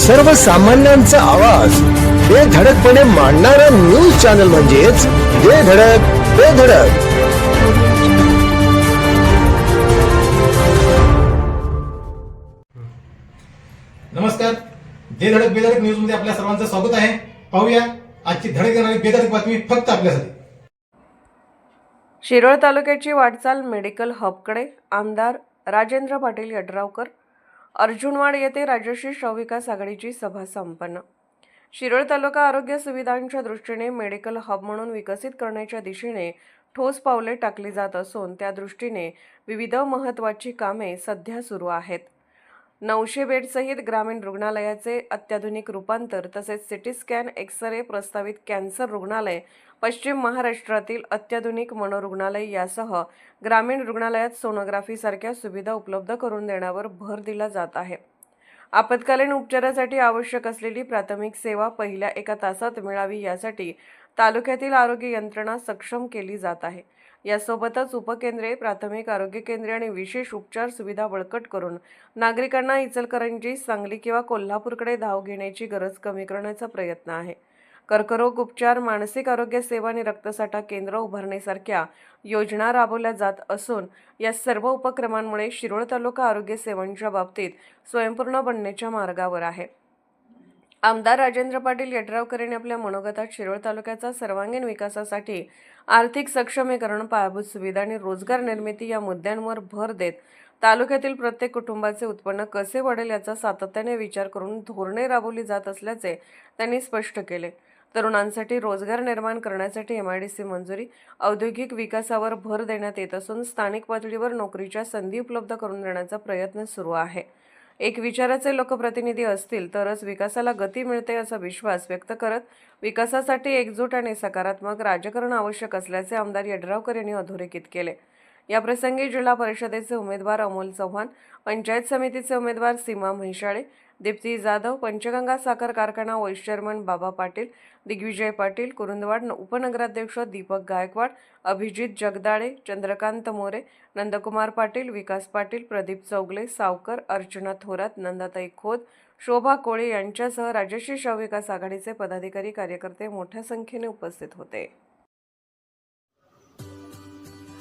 सर्वसामान्यांचा आवाज. बेधडकपणे मांडणारा न्यूज चॅनल म्हणजेच बेधडक बेधडक नमस्कार. जे धडक बेधडक न्यूजमध्ये आपल्या सर्वांचं स्वागत आहे. पाहूया आजची धडक देणारी बेधडक बातमी फक्त आपल्यासाठी. शिरोळ तालुक्याची वाटचाल मेडिकल हबकडे. आमदार राजेंद्र पाटील यड्रावकर अर्जुनवाड येथे राजश्री शवविकास आघाडीची सभा संपन्न. शिरोळ तालुका आरोग्य सुविधांच्या दृष्टीने मेडिकल हब म्हणून विकसित करण्याच्या दिशेने ठोस पावले टाकली जात असून त्या दृष्टीने विविध महत्त्वाची कामे सध्या सुरू आहेत. नऊशे बेडसहित ग्रामीण रुग्णालयाचे अत्याधुनिक रूपांतर तसेच सिटी स्कॅन एक्स रे प्रस्तावित कॅन्सर रुग्णालय पश्चिम महाराष्ट्रातील अत्याधुनिक मनोरुग्णालय यासह ग्रामीण रुग्णालयात सोनोग्राफीसारख्या सुविधा उपलब्ध करून देण्यावर भर दिला जात आहे. आपत्कालीन उपचारासाठी आवश्यक असलेली प्राथमिक सेवा पहिल्या एका तासात मिळावी यासाठी तालुक्यातील आरोग्य यंत्रणा सक्षम केली जात आहे. यासोबतच उपकेंद्रे प्राथमिक आरोग्य केंद्रे आणि विशेष उपचार सुविधा बळकट करून नागरिकांना इचलकरंजी सांगली किंवा कोल्हापूरकडे धाव घेण्याची गरज कमी करण्याचा प्रयत्न आहे. कर्करोग उपचार मानसिक आरोग्य सेवा आणि रक्तसाठा केंद्र उभारणीसारख्या योजना राबवल्या जात असून या सर्व उपक्रमांमुळे शिरोळ तालुका आरोग्य सेवांच्या बाबतीत स्वयंपूर्ण बनण्याच्या मार्गावर आहे. आमदार राजेंद्र पाटील यड्रावकर यांनी आपल्या मनोगतात शिरोळ तालुक्याचा सर्वांगीण विकासासाठी आर्थिक सक्षमीकरण पायाभूत सुविधा आणि रोजगार निर्मिती या मुद्द्यांवर भर देत तालुक्यातील प्रत्येक कुटुंबाचे उत्पन्न कसे वाढेल याचा सातत्याने विचार करून धोरणे राबवली जात असल्याचे त्यांनी स्पष्ट केले. तरुणांसाठी रोजगार निर्माण करण्यासाठी एम आय डी सी मंजुरी औद्योगिक विकासावर भर देण्यात येत असून स्थानिक पातळीवर नोकरीच्या संधी उपलब्ध करून देण्याचा प्रयत्न सुरू आहे. एक विचाराचे लोकप्रतिनिधी असतील तरच विकासाला गती मिळते असा विश्वास व्यक्त करत विकासासाठी एकजूट आणि सकारात्मक राजकारण आवश्यक असल्याचे आमदार यड्रावकर यांनी अधोरेखित केले. याप्रसंगी जिल्हा परिषदेचे उमेदवार अमोल चव्हाण पंचायत समितीचे उमेदवार सीमा म्हैशाळे दीप्ती जाधव पंचगंगा साखर कारखाना व्हाईस चेअरमन बाबा पाटील दिग्विजय पाटील कुरुंदवाड उपनगराध्यक्ष दीपक गायकवाड अभिजित जगदाळे चंद्रकांत मोरे नंदकुमार पाटील विकास पाटील प्रदीप चौगले सावकर अर्चना थोरात नंदाताई खोत शोभा कोळे यांच्यासह राजश्री शवविकास आघाडीचे पदाधिकारी कार्यकर्ते मोठ्या संख्येने उपस्थित होते.